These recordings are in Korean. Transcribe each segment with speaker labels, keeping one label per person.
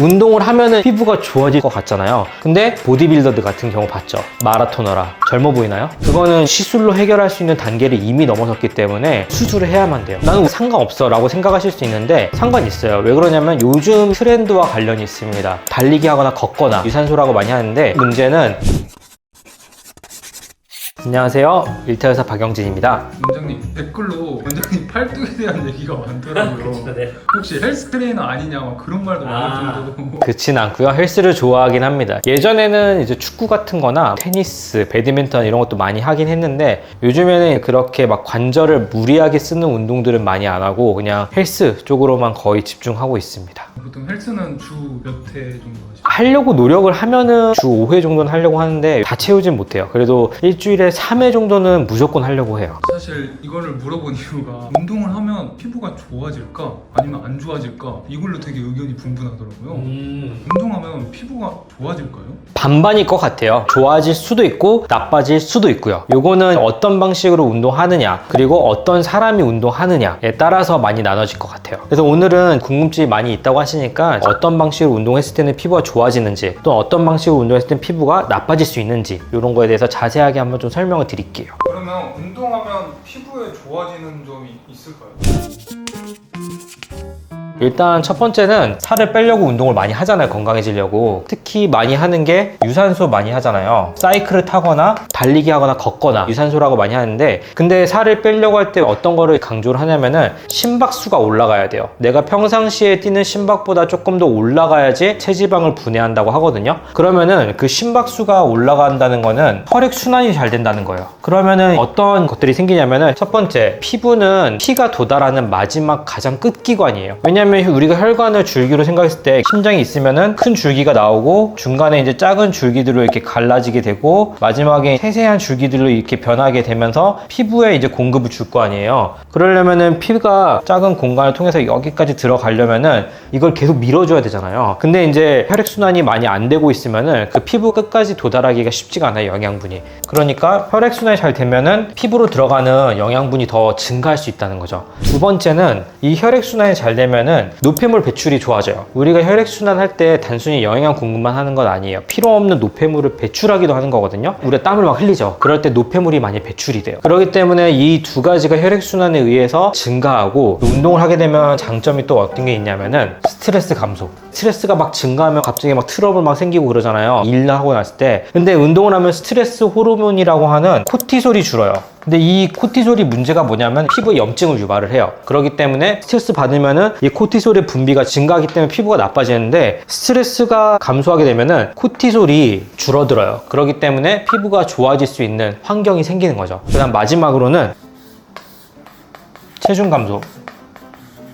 Speaker 1: 운동을 하면은 피부가 좋아질 것 같잖아요. 근데 보디빌더들 같은 경우 봤죠. 마라토너라 젊어 보이나요? 그거는 시술로 해결할 수 있는 단계를 이미 넘어섰기 때문에 수술을 해야만 돼요. 나는 상관없어 라고 생각하실 수 있는데 상관 있어요. 왜 그러냐면 요즘 트렌드와 관련이 있습니다. 달리기 하거나 걷거나 유산소라고 많이 하는데 문제는 안녕하세요. 일타여사 박영진입니다.
Speaker 2: 원장님 댓글로 원장님 팔뚝에 대한 얘기가 많더라고요.
Speaker 1: 네.
Speaker 2: 혹시 헬스 트레이너 아니냐 막 그런 말도 많을
Speaker 1: 아.
Speaker 2: 정도로
Speaker 1: 그렇진 않고요. 헬스를 좋아하긴 합니다. 예전에는 이제 축구 같은 거나 테니스, 배드민턴 이런 것도 많이 하긴 했는데 요즘에는 그렇게 막 관절을 무리하게 쓰는 운동들은 많이 안 하고 그냥 헬스 쪽으로만 거의 집중하고 있습니다.
Speaker 2: 보통 헬스는 주 몇 회 정도 하시죠?
Speaker 1: 하려고 노력을 하면은 주 5회 정도는 하려고 하는데 다 채우진 못해요. 그래도 일주일에 3회 정도는 무조건 하려고 해요.
Speaker 2: 사실 이거를 물어본 이유가 운동을 하면 피부가 좋아질까 아니면 안 좋아질까 이걸로 되게 의견이 분분하더라고요.
Speaker 1: 음.
Speaker 2: 운동하면 피부가 좋아질까요?
Speaker 1: 반반일 것 같아요. 좋아질 수도 있고 나빠질 수도 있고요. 요거는 어떤 방식으로 운동하느냐 그리고 어떤 사람이 운동하느냐에 따라서 많이 나눠질 것 같아요. 그래서 오늘은 궁금증이 많이 있다고 하시니까 어떤 방식으로 운동했을 때는 피부가 좋아지는지 또 어떤 방식으로 운동했을 때는 피부가 나빠질 수 있는지 이런 거에 대해서 자세하게 한번 좀 설명을 드릴게요.
Speaker 2: 그러면 운동하면 피부에 좋아지는 점이 있을까요?
Speaker 1: 일단 첫 번째는 살을 빼려고 운동을 많이 하잖아요. 건강해지려고. 특히 많이 하는 게 유산소 많이 하잖아요. 사이클을 타거나 달리기 하거나 걷거나 유산소라고 많이 하는데 근데 살을 빼려고 할 때 어떤 거를 강조를 하냐면은 심박수가 올라가야 돼요. 내가 평상시에 뛰는 심박보다 조금 더 올라가야지 체지방을 분해한다고 하거든요. 그러면은 그 심박수가 올라간다는 거는 혈액 순환이 잘 된다는 거예요. 그러면은 어떤 것들이 생기냐면은 첫 번째 피부는 피가 도달하는 마지막 가장 끝기관이에요. 왜냐면 우리가 혈관을 줄기로 생각했을 때 심장이 있으면은 큰 줄기가 나오고 중간에 이제 작은 줄기들로 이렇게 갈라지게 되고 마지막에 세세한 줄기들로 이렇게 변하게 되면서 피부에 이제 공급을 줄 거 아니에요. 그러려면은 피가 작은 공간을 통해서 여기까지 들어가려면은 이걸 계속 밀어줘야 되잖아요. 근데 이제 혈액순환이 많이 안 되고 있으면은 그 피부 끝까지 도달하기가 쉽지가 않아요, 영양분이. 그러니까 혈액순환이 잘 되면은 피부로 들어가는 영양분이 더 증가할 수 있다는 거죠. 두 번째는 이 혈액순환이 잘 되면은 노폐물 배출이 좋아져요. 우리가 혈액순환 할 때 단순히 영양 공급만 하는 건 아니에요. 필요 없는 노폐물을 배출하기도 하는 거거든요. 우리가 땀을 막 흘리죠. 그럴 때 노폐물이 많이 배출이 돼요. 그렇기 때문에 이 두 가지가 혈액순환에 의해서 증가하고 운동을 하게 되면 장점이 또 어떤 게 있냐면은 스트레스 감소. 스트레스가 막 증가하면 갑자기 막 트러블 막 생기고 그러잖아요. 일 하고 났을 때. 근데 운동을 하면 스트레스 호르몬이라고 하는 코티솔이 줄어요. 근데 이 코티솔이 문제가 뭐냐면 피부에 염증을 유발을 해요. 그렇기 때문에 스트레스 받으면은 이 코티솔의 분비가 증가하기 때문에 피부가 나빠지는데 스트레스가 감소하게 되면은 코티솔이 줄어들어요. 그렇기 때문에 피부가 좋아질 수 있는 환경이 생기는 거죠. 그다음 마지막으로는 체중 감소.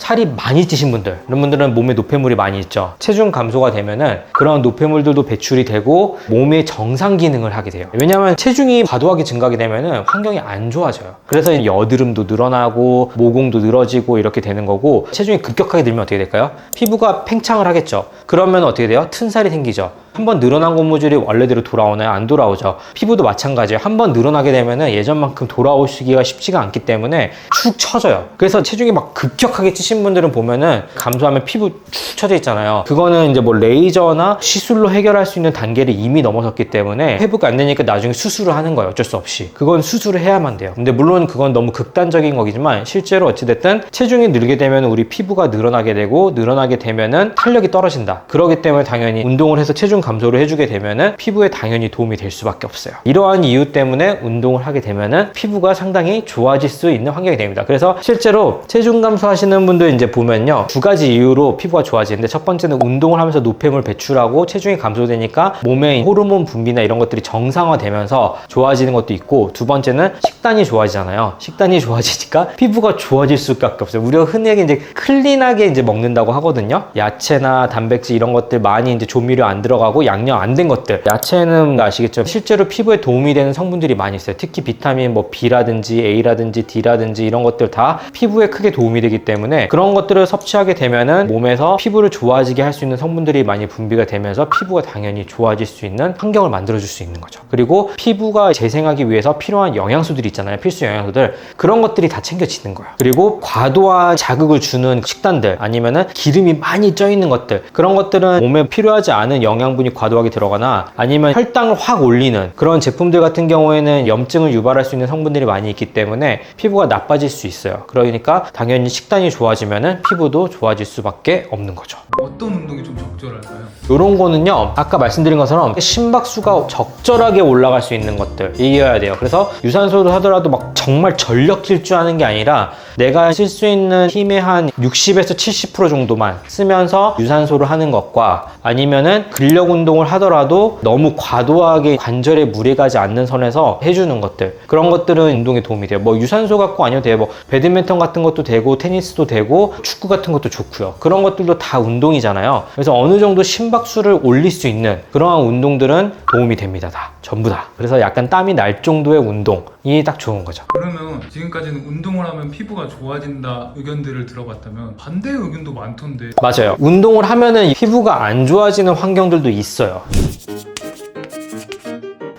Speaker 1: 살이 많이 찌신 분들, 이런 분들은 몸에 노폐물이 많이 있죠. 체중 감소가 되면은 그런 노폐물들도 배출이 되고 몸의 정상 기능을 하게 돼요. 왜냐하면 체중이 과도하게 증가하게 되면은 환경이 안 좋아져요. 그래서 여드름도 늘어나고 모공도 늘어지고 이렇게 되는 거고 체중이 급격하게 늘면 어떻게 될까요? 피부가 팽창을 하겠죠. 그러면 어떻게 돼요? 튼살이 생기죠. 한번 늘어난 고무줄이 원래대로 돌아오나요? 안 돌아오죠. 피부도 마찬가지예요. 한번 늘어나게 되면은 예전만큼 돌아오시기가 쉽지가 않기 때문에 축 처져요. 그래서 체중이 막 급격하게 찌신 분들은 보면은 감소하면 피부 축 처져 있잖아요. 그거는 이제 뭐 레이저나 시술로 해결할 수 있는 단계를 이미 넘어섰기 때문에 회복이 안 되니까 나중에 수술을 하는 거예요. 어쩔 수 없이. 그건 수술을 해야만 돼요. 근데 물론 그건 너무 극단적인 거지만 실제로 어찌됐든 체중이 늘게 되면 우리 피부가 늘어나게 되고 늘어나게 되면은 탄력이 떨어진다. 그러기 때문에 당연히 운동을 해서 체중 감소를 해주게 되면은 피부에 당연히 도움이 될 수밖에 없어요. 이러한 이유 때문에 운동을 하게 되면은 피부가 상당히 좋아질 수 있는 환경이 됩니다. 그래서 실제로 체중 감소하시는 분들 이제 보면요. 두 가지 이유로 피부가 좋아지는데 첫 번째는 운동을 하면서 노폐물 배출하고 체중이 감소되니까 몸의 호르몬 분비나 이런 것들이 정상화되면서 좋아지는 것도 있고 두 번째는 식단이 좋아지잖아요. 식단이 좋아지니까 피부가 좋아질 수밖에 없어요. 우리가 흔히 이제 클린하게 이제 먹는다고 하거든요. 야채나 단백질 이런 것들 많이 이제 조미료 안 들어가고 들어가고 양념 안 된 것들. 야채는 아시겠죠 실제로 피부에 도움이 되는 성분들이 많이 있어요. 특히 비타민 뭐 B라든지 A라든지 D라든지 이런 것들 다 피부에 크게 도움이 되기 때문에 그런 것들을 섭취하게 되면은 몸에서 피부를 좋아지게 할 수 있는 성분들이 많이 분비가 되면서 피부가 당연히 좋아질 수 있는 환경을 만들어 줄 수 있는 거죠. 그리고 피부가 재생하기 위해서 필요한 영양소들이 있잖아요. 필수 영양소들. 그런 것들이 다 챙겨지는 거예요. 그리고 과도한 자극을 주는 식단들 아니면은 기름이 많이 쪄 있는 것들. 그런 것들은 몸에 필요하지 않은 영양 분이 과도하게 들어가나 아니면 혈당을 확 올리는 그런 제품들 같은 경우에는 염증을 유발할 수 있는 성분들이 많이 있기 때문에 피부가 나빠질 수 있어요. 그러니까 당연히 식단이 좋아지면은 피부도 좋아질 수밖에 없는 거죠.
Speaker 2: 어떤 운동이 좀 적절할까요?
Speaker 1: 이런 거는요 아까 말씀드린 것처럼 심박수가 적절하게 올라갈 수 있는 것들 이겨야 돼요. 그래서 유산소를 하더라도 막 정말 전력 질주하는 게 아니라 내가 쓸 수 있는 힘의 한 60에서 70% 정도만 쓰면서 유산소를 하는 것과 아니면은 근력 운동을 하더라도 너무 과도하게 관절에 무리 가지 않는 선에서 해주는 것들. 그런 것들은 운동에 도움이 돼요. 뭐 유산소 갖고 아니어도 돼요. 뭐 배드민턴 같은 것도 되고 테니스도 되고 축구 같은 것도 좋고요. 그런 것들도 다 운동이잖아요. 그래서 어느 정도 심박수를 올릴 수 있는 그러한 운동들은 도움이 됩니다 다. 전부 다. 그래서 약간 땀이 날 정도의 운동 이딱 좋은 거죠.
Speaker 2: 그러면 지금까지는 운동을 하면 피부가 좋아진다 의견들을 들어봤다면 반대 의견도 많던데.
Speaker 1: 맞아요. 운동을 하면은 피부가 안 좋아지는 환경들도 있어요.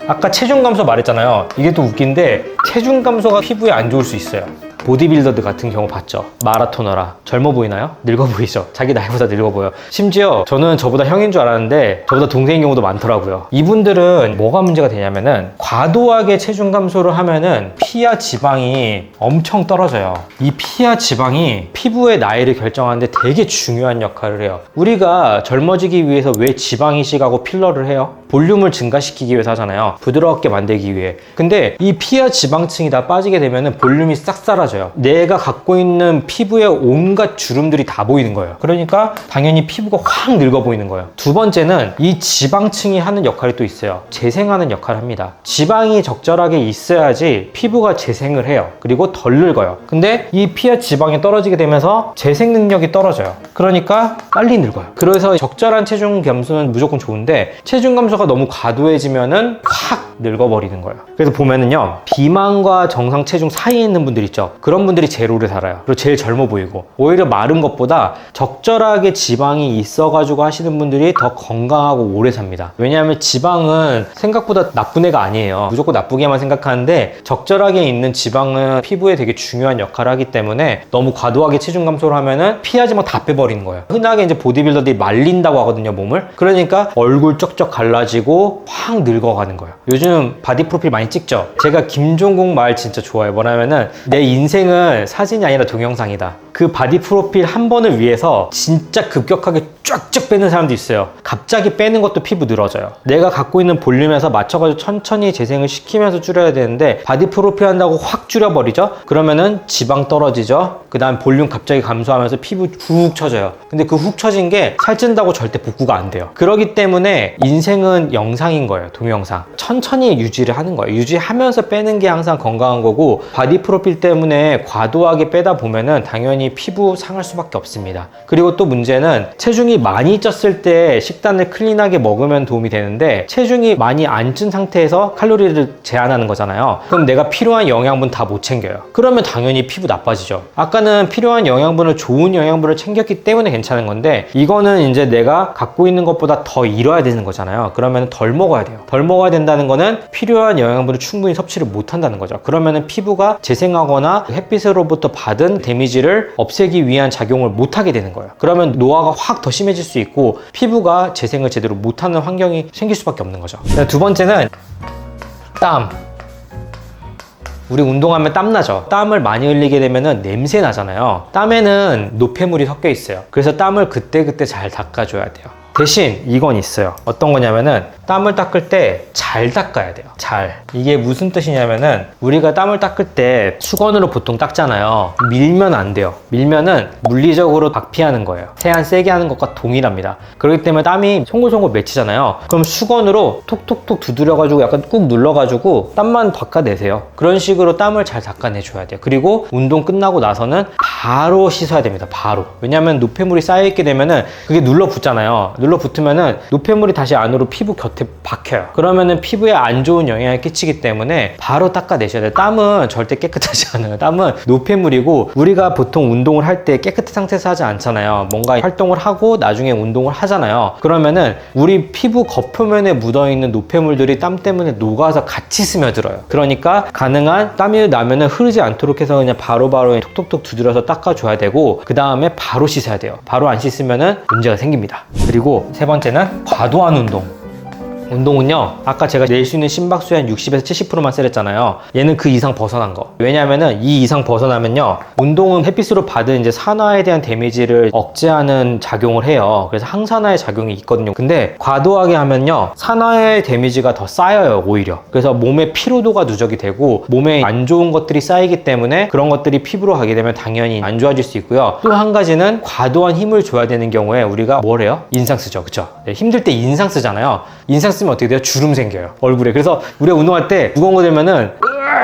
Speaker 1: 아까 체중 감소 말했잖아요. 이게 또 웃긴데 체중 감소가 피부에 안 좋을 수 있어요 보디빌더들 같은 경우 봤죠? 마라토너라. 젊어 보이나요? 늙어 보이죠? 자기 나이보다 늙어 보여. 심지어 저는 저보다 형인 줄 알았는데 저보다 동생인 경우도 많더라고요. 이분들은 뭐가 문제가 되냐면은 과도하게 체중 감소를 하면은 피하 지방이 엄청 떨어져요. 이 피하 지방이 피부의 나이를 결정하는데 되게 중요한 역할을 해요. 우리가 젊어지기 위해서 왜 지방 이식하고 필러를 해요? 볼륨을 증가시키기 위해서 하잖아요. 부드럽게 만들기 위해. 근데 이 피하 지방층이 다 빠지게 되면은 볼륨이 싹 사라져 요. 내가 갖고 있는 피부에 온갖 주름들이 다 보이는 거예요. 그러니까 당연히 피부가 확 늙어 보이는 거예요. 두 번째는 이 지방층이 하는 역할이 또 있어요. 재생하는 역할을 합니다. 지방이 적절하게 있어야지 피부가 재생을 해요. 그리고 덜 늙어요. 근데 이 피하 지방이 떨어지게 되면서 재생 능력이 떨어져요. 그러니까 빨리 늙어요. 그래서 적절한 체중 감소는 무조건 좋은데 체중 감소가 너무 과도해지면은 확 늙어버리는 거예요. 그래서 보면은요 비만과 정상 체중 사이에 있는 분들 있죠 그런 분들이 제일 오래 살아요. 그리고 제일 젊어 보이고. 오히려 마른 것보다 적절하게 지방이 있어가지고 하시는 분들이 더 건강하고 오래 삽니다. 왜냐하면 지방은 생각보다 나쁜 애가 아니에요. 무조건 나쁘게만 생각하는데 적절하게 있는 지방은 피부에 되게 중요한 역할을 하기 때문에 너무 과도하게 체중 감소를 하면은 피하지만 다 빼버리는 거예요. 흔하게 이제 보디빌더들이 말린다고 하거든요 몸을. 그러니까 얼굴 쩍쩍 갈라지고 확 늙어가는 거예요. 요즘 바디 프로필 많이 찍죠? 제가 김종국 말 진짜 좋아해요. 뭐냐면은 내 인생 은 사진이 아니라 동영상이다 그 바디 프로필 한 번을 위해서 진짜 급격하게 쫙쫙 빼는 사람도 있어요. 갑자기 빼는 것도 피부 늘어져요. 내가 갖고 있는 볼륨에서 맞춰가지고 천천히 재생을 시키면서 줄여야 되는데 바디 프로필 한다고 확 줄여버리죠? 그러면은 지방 떨어지죠? 그 다음 볼륨 갑자기 감소하면서 피부 훅 처져요. 근데 그훅 처진 게 살찐다고 절대 복구가 안 돼요. 그러기 때문에 인생은 영상인 거예요. 동영상. 천천히 유지를 하는 거예요. 유지하면서 빼는 게 항상 건강한 거고 바디 프로필 때문에 과도하게 빼다 보면은 당연히 피부 상할 수밖에 없습니다. 그리고 또 문제는 체중이 많이 쪘을 때 식단을 클린하게 먹으면 도움이 되는데 체중이 많이 안 찐 상태에서 칼로리를 제한하는 거잖아요. 그럼 내가 필요한 영양분 다 못 챙겨요. 그러면 당연히 피부 나빠지죠. 아까는 필요한 영양분을 좋은 영양분을 챙겼기 때문에 괜찮은 건데 이거는 이제 내가 갖고 있는 것보다 더 잃어야 되는 거잖아요. 그러면 덜 먹어야 돼요. 덜 먹어야 된다는 거는 필요한 영양분을 충분히 섭취를 못 한다는 거죠. 그러면은 피부가 재생하거나 햇빛으로부터 받은 데미지 를 없애기 위한 작용을 못 하게 되는 거예요 그러면 노화가 확 더 심해질 수 있고 피부가 재생을 제대로 못하는 환경이 생길 수밖에 없는 거죠 두 번째는 땀 우리 운동하면 땀 나죠. 땀을 많이 흘리게 되면 냄새 나잖아요. 땀에는 노폐물이 섞여 있어요. 그래서 땀을 그때그때 잘 닦아줘야 돼요. 대신 이건 있어요. 어떤 거냐면은 땀을 닦을 때 잘 닦아야 돼요. 잘. 이게 무슨 뜻이냐면은 우리가 땀을 닦을 때 수건으로 보통 닦잖아요. 밀면 안 돼요. 밀면은 물리적으로 박피하는 거예요. 세안 세게 하는 것과 동일합니다. 그렇기 때문에 땀이 송골송골 맺히잖아요. 그럼 수건으로 톡톡톡 두드려가지고 약간 꾹 눌러가지고 땀만 닦아내세요. 그런 식으로 땀을 잘 닦아내줘야 돼요. 그리고 운동 끝나고 나서는 바로 씻어야 됩니다. 바로. 왜냐면 노폐물이 쌓여있게 되면은 그게 눌러붙잖아요. 눌러 붙으면은 노폐물이 다시 안으로 피부 곁에 박혀요. 그러면은 피부에 안 좋은 영향을 끼치기 때문에 바로 닦아내셔야 돼요. 땀은 절대 깨끗하지 않아요. 땀은 노폐물이고 우리가 보통 운동을 할 때 깨끗한 상태에서 하지 않잖아요. 뭔가 활동을 하고 나중에 운동을 하잖아요. 그러면은 우리 피부 겉표면에 묻어있는 노폐물들이 땀 때문에 녹아서 같이 스며들어요. 그러니까 가능한 땀이 나면은 흐르지 않도록 해서 그냥 바로바로 톡톡톡 두드려서 닦아줘야 되고 그 다음에 바로 씻어야 돼요. 바로 안 씻으면은 문제가 생깁니다. 그리고 세 번째는 과도한 운동. 운동은요 아까 제가 낼 수 있는 심박수의 한 60에서 70%만 세랬잖아요. 얘는 그 이상 벗어난 거. 왜냐하면은 이 이상 벗어나면요 운동은 햇빛으로 받은 이제 산화에 대한 데미지를 억제하는 작용을 해요. 그래서 항산화의 작용이 있거든요. 근데 과도하게 하면요 산화의 데미지가 더 쌓여요 오히려. 그래서 몸의 피로도가 누적이 되고 몸에 안 좋은 것들이 쌓이기 때문에 그런 것들이 피부로 가게 되면 당연히 안 좋아질 수 있고요. 또 한 가지는 과도한 힘을 줘야 되는 경우에 우리가 뭘 해요? 인상 쓰죠. 그쵸? 네, 힘들 때 인상 쓰잖아요. 인상 쓰면 어떻게 돼요? 주름 생겨요. 얼굴에. 그래서 우리가 운동할 때 무거운 거 들면은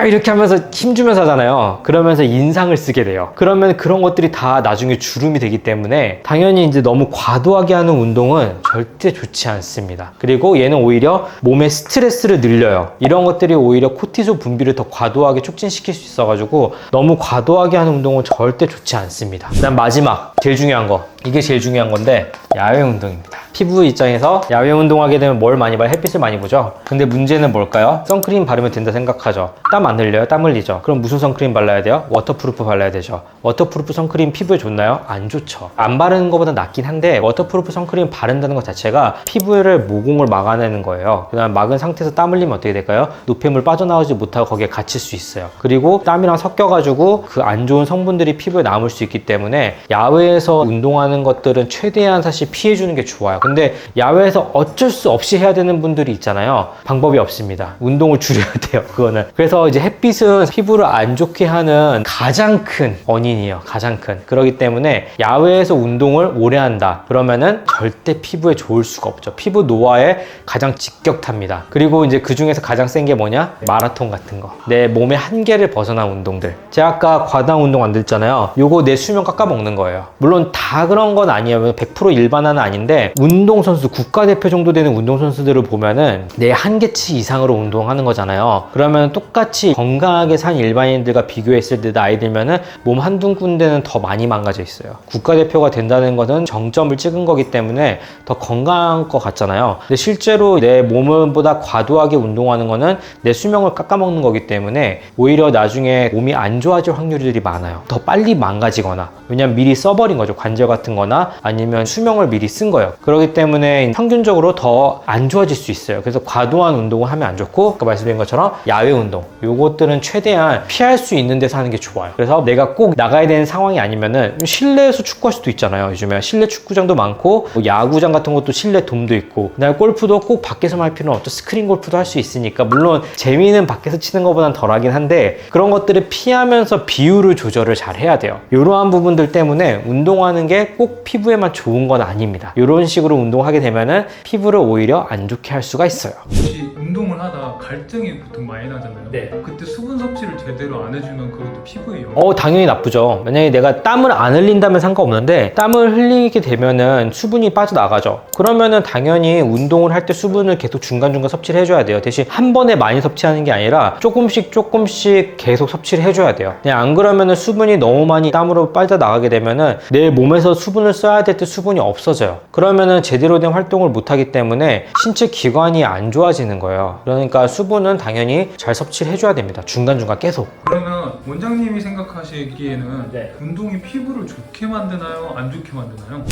Speaker 1: 이렇게 하면서 힘주면서 하잖아요. 그러면서 인상을 쓰게 돼요. 그러면 그런 것들이 다 나중에 주름이 되기 때문에 당연히 이제 너무 과도하게 하는 운동은 절대 좋지 않습니다. 그리고 얘는 오히려 몸에 스트레스를 늘려요. 이런 것들이 오히려 코티솔 분비를 더 과도하게 촉진시킬 수 있어가지고 너무 과도하게 하는 운동은 절대 좋지 않습니다. 그다음 마지막 제일 중요한 거. 이게 제일 중요한 건데 야외 운동입니다 피부 입장에서 야외 운동하게 되면 뭘 많이 봐요? 햇빛을 많이 보죠 근데 문제는 뭘까요? 선크림 바르면 된다 생각하죠 땀 안 흘려요? 땀 흘리죠 그럼 무슨 선크림 발라야 돼요? 워터프루프 발라야 되죠 워터프루프 선크림 피부에 좋나요? 안 좋죠 안 바르는 것보다 낫긴 한데 워터프루프 선크림 바른다는 것 자체가 피부를 모공을 막아내는 거예요 그 다음 막은 상태에서 땀 흘리면 어떻게 될까요? 노폐물 빠져나오지 못하고 거기에 갇힐 수 있어요 그리고 땀이랑 섞여가지고 그 안 좋은 성분들이 피부에 남을 수 있기 때문에 야외에서 운동하는 것들은 최대한 사실 피해주는 게 좋아요 근데 야외에서 어쩔 수 없이 해야 되는 분들이 있잖아요. 방법이 없습니다. 운동을 줄여야 돼요 그거는. 그래서 이제 햇빛은 피부를 안 좋게 하는 가장 큰 원인이에요 가장 큰. 그렇기 때문에 야외에서 운동을 오래 한다. 그러면은 절대 피부에 좋을 수가 없죠. 피부 노화에 가장 직격탑니다. 그리고 이제 그 중에서 가장 센 게 뭐냐? 마라톤 같은 거 내 몸의 한계를 벗어난 운동들. 제가 아까 과다한 운동 안 됐잖아요. 요거 내 수명 깎아먹는 거예요. 물론 다 그런 건 아니에요. 100% 일반화는 아닌데 운 동선수 국가대표 정도 되는 운동선수들을 보면은 내 한계치 이상으로 운동하는 거잖아요. 그러면 똑같이 건강하게 산 일반인들과 비교했을 때 나이 들면은 몸 한두 군데는 더 많이 망가져 있어요. 국가대표가 된다는 것은 정점을 찍은 거기 때문에 더 건강한 것 같잖아요. 근데 실제로 내 몸보다 과도하게 운동하는 거는 내 수명을 깎아먹는 거기 때문에 오히려 나중에 몸이 안 좋아질 확률들이 많아요. 더 빨리 망가지거나 왜냐면 미리 써버린 거죠. 관절 같은 거나 아니면 수명을 미리 쓴 거예요. 그렇기 때문에 평균적으로 더 안 좋아질 수 있어요. 그래서 과도한 운동을 하면 안 좋고 아까 말씀드린 것처럼 야외 운동 요것들은 최대한 피할 수 있는 데서 하는 게 좋아요. 그래서 내가 꼭 나가야 되는 상황이 아니면은 실내에서 축구할 수도 있잖아요. 요즘에 실내 축구장도 많고 뭐 야구장 같은 것도 실내 돔도 있고 그다음에 골프도 꼭 밖에서만 할 필요는 없죠. 스크린 골프도 할 수 있으니까. 물론 재미는 밖에서 치는 것보단 덜하긴 한데 그런 것들을 피하면서 비율을 조절을 잘 해야 돼요. 이러한 부분들 때문에 운동하는 게 꼭 피부에만 좋은 건 아닙니다. 이런 식으로 운동하게 되면은 피부를 오히려 안 좋게 할 수가 있어요.
Speaker 2: 혹시 운동을 하다 갈등이 보통 많이 나잖아요.
Speaker 1: 네.
Speaker 2: 그때 수분 섭취를 제대로 안 해주면 그것도 피부에 영향.
Speaker 1: 어 당연히 나쁘죠 만약에 내가 땀을 안 흘린다면 상관없는데 땀을 흘리게 되면은 수분이 빠져나가죠 그러면은 당연히 운동을 할 때 수분을 계속 중간중간 섭취를 해줘야 돼요 대신 한 번에 많이 섭취하는 게 아니라 조금씩 조금씩 계속 섭취를 해줘야 돼요 그냥 안 그러면은 수분이 너무 많이 땀으로 빠져나가게 되면은 내 몸에서 수분을 써야 될 때 수분이 없어져요 그러면은 제대로 된 활동을 못 하기 때문에 신체 기관이 안 좋아지는 거예요 그러니까 수분은 당연히 잘 섭취를 해줘야 됩니다 중간중간 계속
Speaker 2: 그러면 원장님이 생각하시기에는
Speaker 1: 네.
Speaker 2: 운동이 피부를 좋게 만드나요? 안 좋게 만드나요?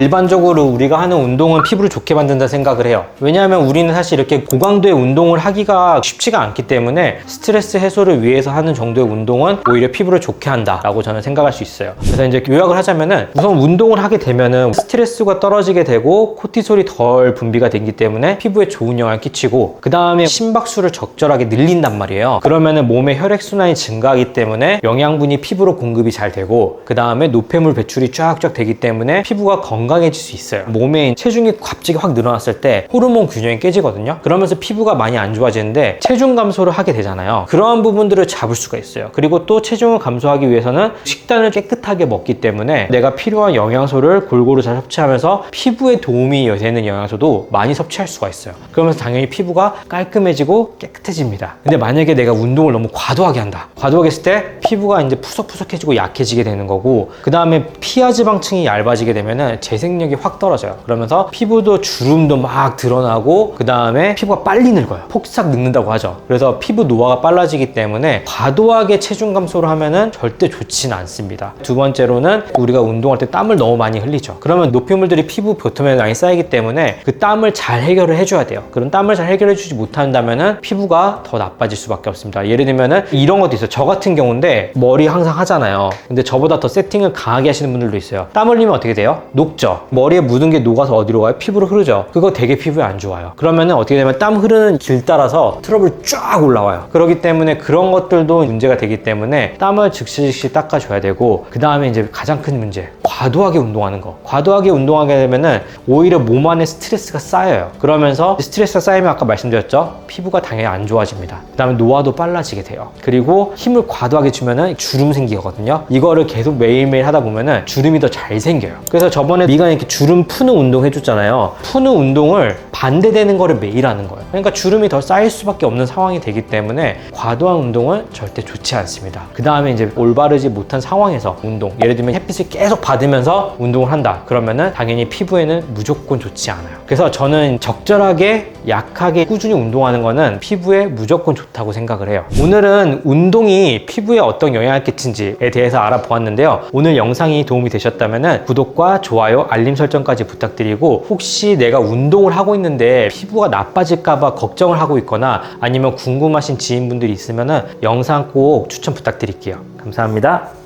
Speaker 1: 일반적으로 우리가 하는 운동은 피부를 좋게 만든다 생각을 해요. 왜냐하면 우리는 사실 이렇게 고강도의 운동을 하기가 쉽지가 않기 때문에 스트레스 해소를 위해서 하는 정도의 운동은 오히려 피부를 좋게 한다라고 저는 생각할 수 있어요. 그래서 이제 요약을 하자면은 우선 운동을 하게 되면은 스트레스가 떨어지게 되고 코티솔이 덜 분비가 되기 때문에 피부에 좋은 영향을 끼치고 그 다음에 심박수를 적절하게 늘린단 말이에요. 그러면은 몸의 혈액순환이 증가하기 때문에 영양분이 피부로 공급이 잘 되고 그 다음에 노폐물 배출이 쫙쫙 되기 때문에 피부가 건강해질 수 있어요. 몸에 체중이 갑자기 확 늘어났을 때 호르몬 균형이 깨지거든요. 그러면서 피부가 많이 안 좋아지는데 체중 감소를 하게 되잖아요. 그러한 부분들을 잡을 수가 있어요. 그리고 또 체중을 감소하기 위해서는 식단을 깨끗하게 먹기 때문에 내가 필요한 영양소를 골고루 잘 섭취하면서 피부에 도움이 되는 영양소도 많이 섭취할 수가 있어요. 그러면서 당연히 피부가 깔끔해지고 깨끗해집니다. 근데 만약에 내가 운동을 너무 과도하게 한다. 과도하게 했을 때 피부가 이제 푸석푸석해지고 약해지게 되는 거고 그 다음에 피하 지방층이 얇아지게 되면은 재생력이 확 떨어져요. 그러면서 피부도 주름도 막 드러나고 그 다음에 피부가 빨리 늙어요. 폭삭 늙는다고 하죠. 그래서 피부 노화가 빨라지기 때문에 과도하게 체중 감소를 하면은 절대 좋지는 않습니다. 두 번째로는 우리가 운동할 때 땀을 너무 많이 흘리죠. 그러면 노폐물들이 피부 표면에 많이 쌓이기 때문에 그 땀을 잘 해결을 해줘야 돼요. 그런 땀을 잘 해결해 주지 못한다면은 피부가 더 나빠질 수밖에 없습니다. 예를 들면은 이런 것도 있어요. 저 같은 경우인데 머리 항상 하잖아요. 근데 저보다 더 세팅을 강하게 하시는 분들도 있어요. 땀 흘리면 어떻게 돼요? 녹 죠. 머리에 묻은 게 녹아서 어디로 가요? 피부로 흐르죠. 그거 되게 피부에 안 좋아요. 그러면은 어떻게 되면 땀 흐르는 길 따라서 트러블 쫙 올라와요. 그렇기 때문에 그런 것들도 문제가 되기 때문에 땀을 즉시 즉시 닦아줘야 되고 그 다음에 이제 가장 큰 문제 과도하게 운동하는 거. 과도하게 운동하게 되면은 오히려 몸 안에 스트레스가 쌓여요. 그러면서 스트레스가 쌓이면 아까 말씀드렸죠? 피부가 당연히 안 좋아집니다. 그 다음에 노화도 빨라지게 돼요. 그리고 힘을 과도하게 주면은 주름 생기거든요. 이거를 계속 매일매일 하다 보면은 주름이 더 잘 생겨요. 그래서 저번에 미가 이렇게 주름 푸는 운동 해줬잖아요. 푸는 운동을 반대되는 거를 매일 하는 거예요. 그러니까 주름이 더 쌓일 수밖에 없는 상황이 되기 때문에 과도한 운동은 절대 좋지 않습니다. 그 다음에 이제 올바르지 못한 상황에서 운동, 예를 들면 햇빛을 계속 받으면서 운동을 한다. 그러면은 당연히 피부에는 무조건 좋지 않아요. 그래서 저는 적절하게 약하게 꾸준히 운동하는 거는 피부에 무조건 좋다고 생각을 해요. 오늘은 운동이 피부에 어떤 영향을 끼친지에 대해서 알아보았는데요. 오늘 영상이 도움이 되셨다면 구독과 좋아요, 알림 설정까지 부탁드리고 혹시 내가 운동을 하고 있는데 피부가 나빠질까봐 걱정을 하고 있거나 아니면 궁금하신 지인분들이 있으면 영상 꼭 추천 부탁드릴게요. 감사합니다.